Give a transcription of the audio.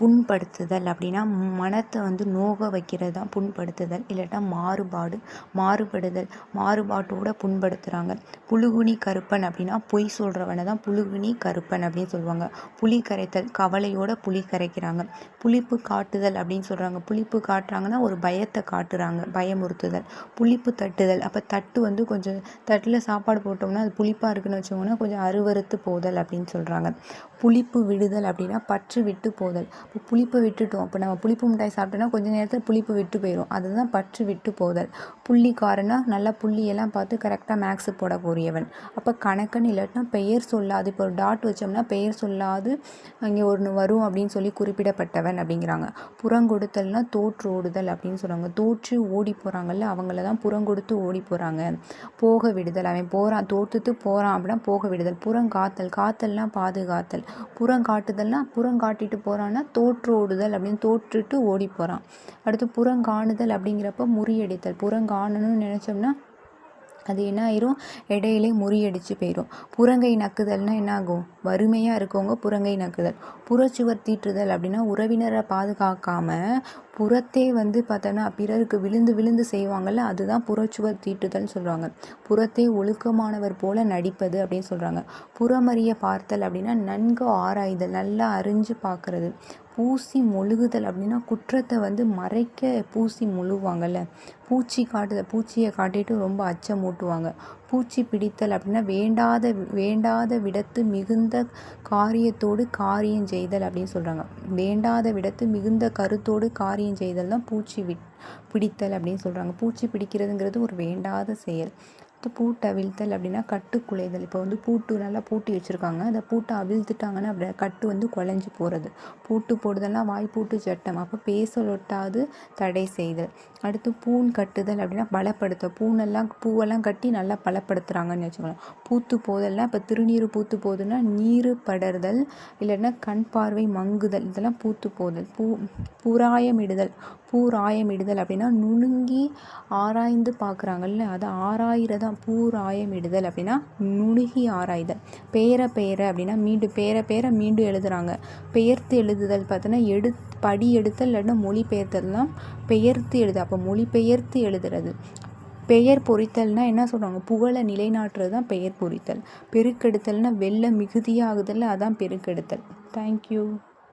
புண்படுத்துதல் அப்படின்னா மனத்தை வந்து நோக வைக்கிறது தான் புண்படுத்துதல். இல்லாட்டா மாறுபாடு மாறுபடுதல் மாறுபாட்டோட புண்படுத்துகிறாங்க புழுகுனி கருப்பன் அப்படின்னா பொய் சொல்கிறவனை தான் புழுகுனி கருப்பன் அப்படின்னு சொல்லுவாங்க. புளி கரைத்தல் கவலையோட புளி கரைக்கிறாங்க. புளிப்பு காட்டுதல் அப்படின்னு சொல்கிறாங்க புளிப்பு காட்டுறாங்கன்னா ஒரு பயத்தை காட்டுறாங்க பயமுறுத்துதல். புளிப்பு தட்டுதல். அப்போ தட்டு வந்து கொஞ்சம் தட்டில் சாப்பாடு போட்டோம்னா அது புளிப்பாக இருக்குன்னு வச்சோம்னா கொஞ்சம் அருவறுத்து போதல் அப்படின்னு சொல்கிறாங்க புளிப்பு விடுதல் அப்படின்னா பற்று விட்டு போதல். இப்போ புளிப்பை விட்டுட்டோம். இப்போ நம்ம புளிப்பு மிட்டாய் சாப்பிட்டோன்னா கொஞ்ச நேரத்தில் புளிப்பு விட்டு போயிடும் அதுதான் பற்று விட்டு போதல். புள்ளிக்காரனா நல்லா புள்ளியெல்லாம் பார்த்து கரெக்டாக மேக்ஸ் போடக்கூடியவன். அப்போ கணக்குன்னு இல்லாட்டினா பெயர் சொல்லாது. இப்போ ஒரு டாட் வச்சோம்னா பெயர் சொல்லாது அங்கே ஒன்று வரும் அப்படின்னு சொல்லி குறிப்பிடப்பட்டவன் அப்படிங்கிறாங்க. புறங்கொடுத்தல்னா தோற்று ஓடுதல் அப்படின்னு சொல்கிறாங்க தோற்று ஓடி போகிறாங்கல்ல அவங்கள தான் புறங்கொடுத்து ஓடி போகிறாங்க போக விடுதல். அவன் போகிறான் தோற்றுத்து போகிறான் அப்படின்னா போக விடுதல். புறங்காத்தல். காத்தல்னா பாதுகாத்தல். புறங்காட்டுதல்னா புறங்காட்டிட்டு போகிறான்னா தோற்று ஓடுதல் அப்படின்னு தோற்றுட்டு ஓடி போகிறான் அடுத்து புறங்காணுதல் அப்படிங்கிறப்ப முறியடித்தல். புறங்காணணும்னு நினச்சோம்னா அது என்ன ஆயிரும்? இடையிலே முறியடிச்சு போயிடும் புறங்கை நக்குதல்னா என்ன ஆகும் வறுமையாக இருக்கவங்க புறங்கை நக்குதல். புறச்சுவர் தீற்றுதல் அப்படின்னா உறவினரை பாதுகாக்காம புறத்தே வந்து பார்த்தோன்னா பிறருக்கு விழுந்து விழுந்து செய்வாங்கள்ல அதுதான் புறச்சுவர் தீட்டுதல்னு சொல்கிறாங்க புறத்தே ஒழுக்கமானவர் போல நடிப்பது அப்படின்னு சொல்கிறாங்க புறமறிய பார்த்தல் அப்படின்னா நன்கு ஆராய்தல் நல்லா அறிஞ்சு பார்க்குறது. பூசி மொழுகுதல் அப்படின்னா குற்றத்தை வந்து மறைக்க பூசி மொழுகுவாங்கள்ல பூச்சி காட்டுதல் பூச்சியை காட்டிட்டு ரொம்ப அச்சமூட்டுவாங்க பூச்சி பிடித்தல் அப்படின்னா வேண்டாத வேண்டாத விடத்து மிகுந்த காரியத்தோடு காரியம் செய்தல் அப்படின்னு சொல்கிறாங்க வேண்டாத விடத்து மிகுந்த கருத்தோடு காரியம் செய்தல் தான் பூச்சி வி பிடித்தல் அப்படின்னு சொல்கிறாங்க பூச்சி பிடிக்கிறதுங்கிறது ஒரு வேண்டாத செயல். பூட்டை அவிழ்த்தல் அப்படின்னா கட்டு குலைதல் இப்போ வந்து பூட்டு நல்லா பூட்டி வச்சுருக்காங்க. அந்த பூட்டை அவிழ்த்துட்டாங்கன்னா அப்படி கட்டு வந்து குலைஞ்சி போகிறது பூட்டு போடுதல்னா வாய் பூட்டு சட்டம். அப்போ பேசலொட்டாது தடை செய்தல். அடுத்து பூன் கட்டுதல் அப்படின்னா பலப்படுத்த. பூனெல்லாம் பூவெல்லாம் கட்டி நல்லா பலப்படுத்துகிறாங்கன்னு வச்சுக்கலாம் பூத்து போதல்னா இப்போ திருநீர் பூத்து போகுதுன்னா நீர் படர்தல் இல்லைன்னா கண் பார்வை மங்குதல். இதெல்லாம் பூத்து போதல். பூ பூராயமிடுதல். பூராயமிடுதல் அப்படின்னா நுணுங்கி ஆராய்ந்து பார்க்குறாங்கல்ல அதை ஆராயிரதான் பூராயமிடுதல் அப்படின்னா நுணுகி ஆராய்தல். பேர பேர அப்படின்னா மீண்டும் பேர பேர மீண்டும் எழுதுகிறாங்க பெயர்த்து எழுதுதல் பார்த்தோன்னா எடு படி எடுத்தல் இல்லைன்னா மொழி பெயர்த்தல்லாம் பெயர்த்து எழுது. அப்போ மொழி பெயர்த்து எழுதுறது. பெயர் பொறித்தல்னா என்ன சொல்கிறாங்க புகழை நிலைநாட்டுறது தான் பெயர் பொறித்தல். பெருக்கெடுத்தல்னா வெள்ளம் மிகுதியாகுதல்ல அதான் பெருக்கெடுத்தல். தேங்க்யூ